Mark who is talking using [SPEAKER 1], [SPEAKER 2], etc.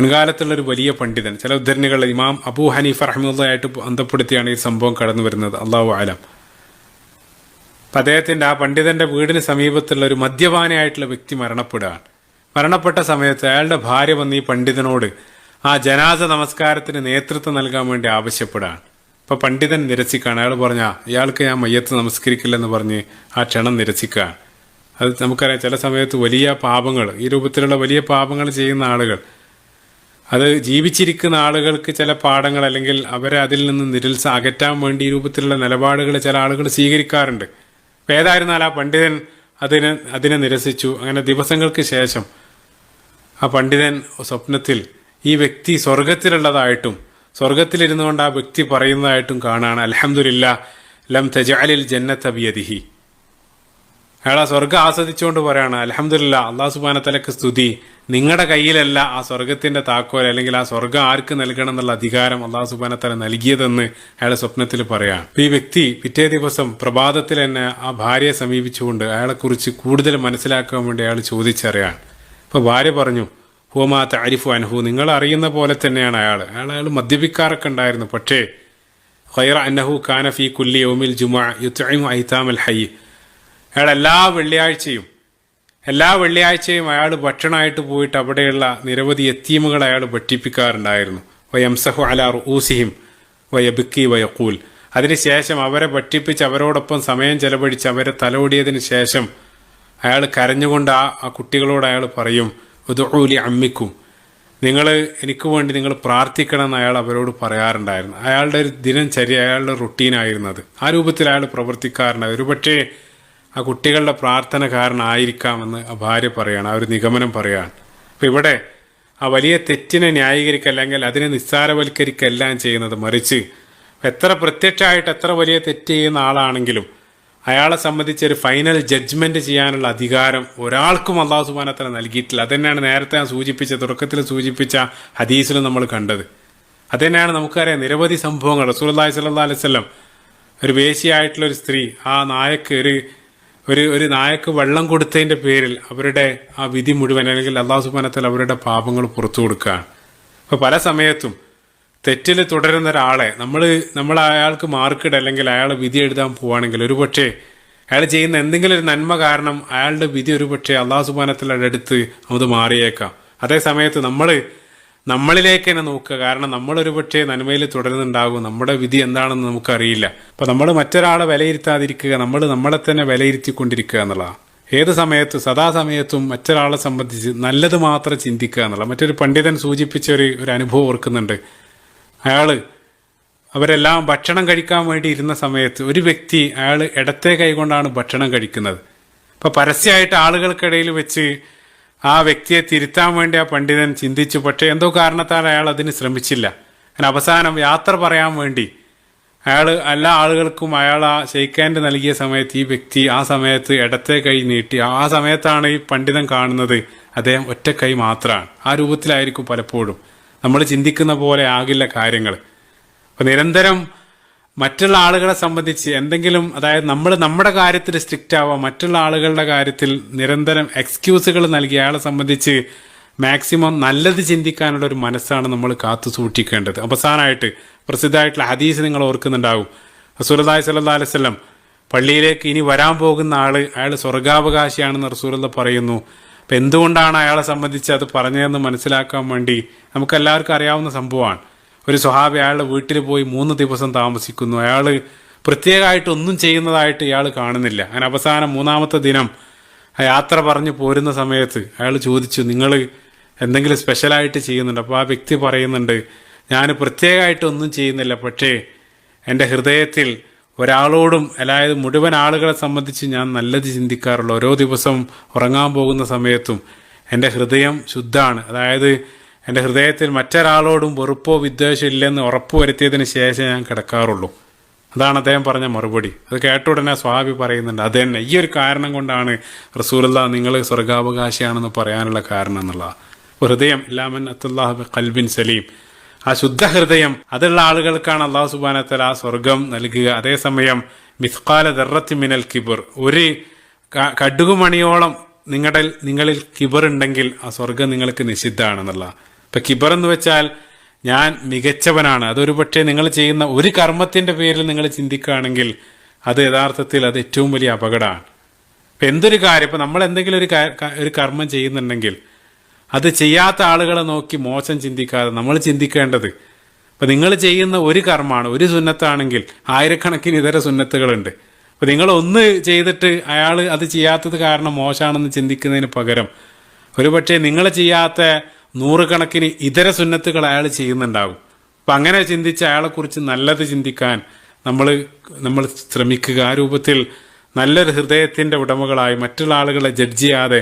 [SPEAKER 1] മുൻകാലത്തുള്ളൊരു വലിയ പണ്ഡിതൻ. ചില ഉദ്ധരണികൾ ഇമാം അബൂ ഹനീഫ് റഹ്മുള്ളയായിട്ട് ബന്ധപ്പെടുത്തിയാണ് ഈ സംഭവം കടന്നു വരുന്നത്. അള്ളാഹു ആലം അപ്പം അദ്ദേഹത്തിന്റെ ആ പണ്ഡിതന്റെ വീടിന് സമീപത്തുള്ള ഒരു മദ്യപാനയായിട്ടുള്ള വ്യക്തി മരണപ്പെടുകയാണ്. മരണപ്പെട്ട സമയത്ത് അയാളുടെ ഭാര്യ വന്ന് ഈ പണ്ഡിതനോട് ആ ജനാസ നമസ്കാരത്തിന് നേതൃത്വം നൽകാൻ വേണ്ടി ആവശ്യപ്പെടുകയാണ്. അപ്പം പണ്ഡിതൻ നിരസിക്കുകയാണ്. അയാൾ പറഞ്ഞ ഇയാൾക്ക് ഞാൻ മയ്യത്ത് നമസ്കരിക്കില്ലെന്ന് പറഞ്ഞ് ആ ക്ഷണം നിരസിക്കുകയാണ്. അത് നമുക്കറിയാം ചില സമയത്ത് വലിയ പാപങ്ങൾ ഈ രൂപത്തിലുള്ള വലിയ പാപങ്ങൾ ചെയ്യുന്ന ആളുകൾ അത് ജീവിച്ചിരിക്കുന്ന ആളുകൾക്ക് ചില പാഠങ്ങൾ അല്ലെങ്കിൽ അവരെ അതിൽ നിന്ന് നിരുത്സ അകറ്റാൻ വേണ്ടി രൂപത്തിലുള്ള നിലപാടുകൾ ചില ആളുകൾ സ്വീകരിക്കാറുണ്ട്. അപ്പൊ ഏതായിരുന്നാൽ ആ പണ്ഡിതൻ അതിനെ അതിനെ നിരസിച്ചു. അങ്ങനെ ദിവസങ്ങൾക്ക് ശേഷം ആ പണ്ഡിതൻ സ്വപ്നത്തിൽ ഈ വ്യക്തി സ്വർഗത്തിലുള്ളതായിട്ടും സ്വർഗത്തിലിരുന്നു കൊണ്ട് ആ വ്യക്തി പറയുന്നതായിട്ടും കാണാണ്. അലഹമുല്ല ലം തജാലിൽ ജന്നത്ത് ബിയദിഹി. അയാൾ ആ സ്വർഗം ആസ്വദിച്ചുകൊണ്ട് പറയാണ് അലഹമില്ല അള്ളാഹു സുബാനത്തലക്ക് സ്തുതി. നിങ്ങളുടെ കയ്യിലല്ല ആ സ്വർഗത്തിന്റെ താക്കോൽ അല്ലെങ്കിൽ ആ സ്വർഗം ആർക്ക് നൽകണം എന്നുള്ള അധികാരം അള്ളാഹു സുബാനത്തല നൽകിയതെന്ന് അയാൾ സ്വപ്നത്തിൽ പറയാം. ഈ വ്യക്തി പിറ്റേ ദിവസം പ്രഭാതത്തിൽ തന്നെ ആ ഭാര്യയെ സമീപിച്ചുകൊണ്ട് അയാളെക്കുറിച്ച് കൂടുതൽ മനസ്സിലാക്കാൻ വേണ്ടി അയാൾ ചോദിച്ചറിയാൻ. അപ്പൊ ഭാര്യ പറഞ്ഞു ഹുമാ താരിഫു അൻഹു. നിങ്ങൾ അറിയുന്ന പോലെ തന്നെയാണ് അയാൾ അയാൾ അയാൾ മദ്യപിക്കാറൊക്കെ ഉണ്ടായിരുന്നു. പക്ഷേ ഖൈറ അന്നഹു കാന ഫി കുല്ലി യൗമിൽ ജുമാ യുത്ഇമു ഐതാമൽ ഹയ്യ് അയാൾ എല്ലാ വെള്ളിയാഴ്ചയും എല്ലാ വെള്ളിയാഴ്ചയും അയാൾ ഭക്ഷണമായിട്ട് പോയിട്ട് അവിടെയുള്ള നിരവധി എത്തീമുകൾ അയാൾ ഭക്ഷിപ്പിക്കാറുണ്ടായിരുന്നു. വയംസഹു അല ഊസിഹിം വയബിക്കി വയക്കൂൽ അതിനുശേഷം അവരെ ഭക്ഷിപ്പിച്ച് അവരോടൊപ്പം സമയം ചെലവഴിച്ച് അവരെ തലോടിയതിന് ശേഷം അയാൾ കരഞ്ഞുകൊണ്ട് ആ ആ കുട്ടികളോട് അയാൾ പറയും ഉദൂലി അമ്മിക്കും. നിങ്ങൾ എനിക്ക് വേണ്ടി നിങ്ങൾ പ്രാർത്ഥിക്കണം എന്ന് അയാൾ അവരോട് പറയാറുണ്ടായിരുന്നു. അയാളുടെ ഒരു ദിനം ദിനചര്യ അയാളുടെ റുട്ടീനായിരുന്നത് ആ രൂപത്തിൽ അയാൾ പ്രവർത്തിക്കാറുണ്ടായിരുന്നു. ഒരുപക്ഷേ ആ കുട്ടികളുടെ പ്രാർത്ഥന കാരണമായിരിക്കാമെന്ന് ആ ഭാര്യ പറയാണ് ആ ഒരു നിഗമനം പറയാണ്. അപ്പം ഇവിടെ ആ വലിയ തെറ്റിനെ ന്യായീകരിക്കുക അല്ലെങ്കിൽ അതിനെ നിസ്സാരവൽക്കരിക്കുകയെല്ലാം ചെയ്യുന്നത് മറിച്ച് എത്ര പ്രത്യക്ഷമായിട്ട് എത്ര വലിയ തെറ്റ് ചെയ്യുന്ന ആളാണെങ്കിലും അയാളെ സംബന്ധിച്ച് ഒരു ഫൈനൽ ജഡ്ജ്മെന്റ് ചെയ്യാനുള്ള അധികാരം ഒരാൾക്കും അള്ളാഹു സുബാനത്തല നൽകിയിട്ടില്ല. തന്നെയാണ് നേരത്തെ ഞാൻ സൂചിപ്പിച്ച തുടക്കത്തിൽ സൂചിപ്പിച്ച ഹദീസിലും നമ്മൾ കണ്ടത്. അതന്നെയാണ് നമുക്കറിയാം നിരവധി സംഭവങ്ങൾ. റസൂൽ അള്ളാഹി സല്ലാ അലൈവല്ലം ഒരു വേശിയായിട്ടുള്ള ഒരു സ്ത്രീ ആ നായക്ക് ഒരു ഒരു ഒരു നായക്ക് വെള്ളം കൊടുത്തതിന്റെ പേരിൽ അവരുടെ ആ വിധി മുഴുവൻ അല്ലെങ്കിൽ അള്ളാഹു സുബാനത്തിൽ അവരുടെ പാപങ്ങൾ പുറത്തു കൊടുക്കുകയാണ്. അപ്പൊ പല സമയത്തും തെറ്റിൽ തുടരുന്ന ഒരാളെ നമ്മൾ നമ്മൾ അയാൾക്ക് മാർക്കിട അല്ലെങ്കിൽ അയാൾ വിധി എഴുതാൻ പോവുകയാണെങ്കിൽ ഒരുപക്ഷെ അയാൾ ചെയ്യുന്ന എന്തെങ്കിലും ഒരു നന്മ കാരണം അയാളുടെ വിധി ഒരുപക്ഷെ അള്ളാഹു സുബാനത്തിലുള്ള അടുത്ത് അത് മാറിയേക്കാം. അതേ സമയത്ത് നമ്മൾ നമ്മളിലേക്ക് തന്നെ നോക്കുക. കാരണം നമ്മൾ ഒരുപക്ഷെ നന്മയിൽ തുടരുന്നുണ്ടാകും. നമ്മുടെ വിധി എന്താണെന്ന് നമുക്കറിയില്ല. അപ്പൊ നമ്മൾ മറ്റൊരാളെ വിലയിരുത്താതിരിക്കുക നമ്മൾ നമ്മളെ തന്നെ വിലയിരുത്തിക്കൊണ്ടിരിക്കുക എന്നുള്ളതാണ് ഏത് സമയത്ത് സദാസമയത്തും മറ്റൊരാളെ സംബന്ധിച്ച് നല്ലത് മാത്രം ചിന്തിക്കുക എന്നുള്ള. മറ്റൊരു പണ്ഡിതൻ സൂചിപ്പിച്ച ഒരു ഒരു അനുഭവം ഓർക്കുന്നുണ്ട്. അയാൾ അവരെല്ലാം ഭക്ഷണം കഴിക്കാൻ വേണ്ടി ഇരുന്ന സമയത്ത് ഒരു വ്യക്തി അയാൾ ഇടത്തെ കൈകൊണ്ടാണ് ഭക്ഷണം കഴിക്കുന്നത്. അപ്പൊ പരസ്യമായിട്ട് ആളുകൾക്കിടയിൽ വെച്ച് ആ വ്യക്തിയെ തിരുത്താൻ വേണ്ടി ആ പണ്ഡിതൻ ചിന്തിച്ചു. പക്ഷേ എന്തോ കാരണത്താൽ അയാൾ അതിന് ശ്രമിച്ചില്ല. അങ്ങനെ അവസാനം യാത്ര പറയാൻ വേണ്ടി അയാൾ എല്ലാ ആളുകൾക്കും അയാൾ ആ ഷെയ്ക്കാൻഡ് നൽകിയ സമയത്ത് ഈ വ്യക്തി ആ സമയത്ത് ഇടത്തെ കൈ നീട്ടി. ആ സമയത്താണ് ഈ പണ്ഡിതൻ കാണുന്നത് അദ്ദേഹം ഒറ്റ കൈ മാത്രമാണ് ആ രൂപത്തിലായിരിക്കും പലപ്പോഴും. നമ്മൾ ചിന്തിക്കുന്ന പോലെ ആകില്ല കാര്യങ്ങൾ. അപ്പം നിരന്തരം മറ്റുള്ള ആളുകളെ സംബന്ധിച്ച് എന്തെങ്കിലും അതായത് നമ്മൾ നമ്മുടെ കാര്യത്തിൽ സ്ട്രിക്റ്റ് ആവുക മറ്റുള്ള ആളുകളുടെ കാര്യത്തിൽ നിരന്തരം എക്സ്ക്യൂസുകൾ നൽകി അയാളെ സംബന്ധിച്ച് മാക്സിമം നല്ലത് ചിന്തിക്കാനുള്ള ഒരു മനസ്സാണ് നമ്മൾ കാത്തു സൂക്ഷിക്കേണ്ടത്. അവസാനമായിട്ട് പ്രസിദ്ധമായിട്ടുള്ള ഹദീസ് നിങ്ങൾ ഓർക്കുന്നുണ്ടാവും. റസൂലി സല്ലാ അലൈവല്ലം പള്ളിയിലേക്ക് ഇനി വരാൻ പോകുന്ന ആൾ അയാൾ സ്വർഗാവകാശിയാണെന്ന് റസൂലുള്ള പറയുന്നു. അപ്പം എന്തുകൊണ്ടാണ് അയാളെ സംബന്ധിച്ച് അത് പറഞ്ഞതെന്ന് മനസ്സിലാക്കാൻ വേണ്ടി നമുക്കെല്ലാവർക്കും അറിയാവുന്ന സംഭവമാണ്. ഒരു സ്വഹാബി അയാളുടെ വീട്ടിൽ പോയി മൂന്ന് ദിവസം താമസിക്കുന്നു. അയാൾ പ്രത്യേകമായിട്ട് ഒന്നും ചെയ്യുന്നതായിട്ട് ഇയാൾ കാണുന്നില്ല. അങ്ങനെ അവസാനം മൂന്നാമത്തെ ദിനം യാത്ര പറഞ്ഞു പോരുന്ന സമയത്ത് അയാൾ ചോദിച്ചു നിങ്ങൾ എന്തെങ്കിലും സ്പെഷ്യലായിട്ട് ചെയ്യുന്നുണ്ട്? അപ്പോൾ ആ വ്യക്തി പറയുന്നുണ്ട് ഞാൻ പ്രത്യേകമായിട്ട് ഒന്നും ചെയ്യുന്നില്ല. പക്ഷേ എന്റെ ഹൃദയത്തിൽ ഒരാളോടും അതായത് മുഴുവൻ ആളുകളെ സംബന്ധിച്ച് ഞാൻ നല്ലത് ചിന്തിക്കാറുള്ളൂ. ഓരോ ദിവസം ഉറങ്ങാൻ പോകുന്ന സമയത്തും എന്റെ ഹൃദയം ശുദ്ധമാണ്. അതായത് എന്റെ ഹൃദയത്തിൽ മറ്റൊരാളോടും വെറുപ്പോ വിദ്വേഷം ഇല്ലെന്ന് ഉറപ്പുവരുത്തിയതിന് ശേഷം ഞാൻ കിടക്കാറുള്ളൂ. അതാണ് അദ്ദേഹം പറഞ്ഞ മറുപടി. അത് കേട്ട ഉടനെ സ്വാഭി പറയുന്നുണ്ട് അത് തന്നെ. ഈ ഒരു കാരണം കൊണ്ടാണ് റസൂലല്ല നിങ്ങൾ സ്വർഗാവകാശിയാണെന്ന് പറയാനുള്ള കാരണം എന്നുള്ളത്. ഹൃദയം ഇല്ലാമൻ അത്തുല്ലാഹ് കൽബിൻ സലീം. ആ ശുദ്ധ ഹൃദയം അതുള്ള ആളുകൾക്കാണ് അള്ളാഹു സുബാനത്തല ആ സ്വർഗം നൽകുക. അതേസമയം മിസ്കാല ദർറത്തി മിനൽ കിബർ. ഒരു കടുകുമണിയോളം നിങ്ങളുടെ നിങ്ങളിൽ കിബർ ഉണ്ടെങ്കിൽ ആ സ്വർഗം നിങ്ങൾക്ക് നിഷിദ്ധമാണെന്നുള്ള ഇപ്പൊ കിബർ എന്ന് വെച്ചാൽ ഞാൻ മികച്ചവനാണ്. അതൊരു പക്ഷേ നിങ്ങൾ ചെയ്യുന്ന ഒരു കർമ്മത്തിന്റെ പേരിൽ നിങ്ങൾ ചിന്തിക്കുകയാണെങ്കിൽ അത് യഥാർത്ഥത്തിൽ അത് ഏറ്റവും വലിയ അപകടമാണ്. ഇപ്പം എന്തൊരു കാര്യം? ഇപ്പം നമ്മൾ എന്തെങ്കിലും ഒരു ഒരു കർമ്മം ചെയ്യുന്നുണ്ടെങ്കിൽ അത് ചെയ്യാത്ത ആളുകളെ നോക്കി മോശം ചിന്തിക്കാതെ നമ്മൾ ചിന്തിക്കേണ്ടത് ഇപ്പം നിങ്ങൾ ചെയ്യുന്ന ഒരു കർമ്മമാണ്. ഒരു സുന്നത്താണെങ്കിൽ ആയിരക്കണക്കിന് ഇതര സുന്നത്തുകളുണ്ട്. അപ്പം നിങ്ങൾ ഒന്ന് ചെയ്തിട്ട് അയാൾ അത് ചെയ്യാത്തത് കാരണം മോശമാണെന്ന് ചിന്തിക്കുന്നതിന് പകരം ഒരുപക്ഷെ നിങ്ങൾ ചെയ്യാത്ത നൂറുകണക്കിന് ഇതര സുന്നത്തുകൾ അയാൾ ചെയ്യുന്നുണ്ടാകും. അപ്പം അങ്ങനെ ചിന്തിച്ച് അയാളെക്കുറിച്ച് നല്ലത് ചിന്തിക്കാൻ നമ്മൾ നമ്മൾ ശ്രമിക്കുക. ആ രൂപത്തിൽ നല്ലൊരു ഹൃദയത്തിന്റെ ഉടമകളായി മറ്റുള്ള ആളുകളെ ജഡ്ജ് ചെയ്യാതെ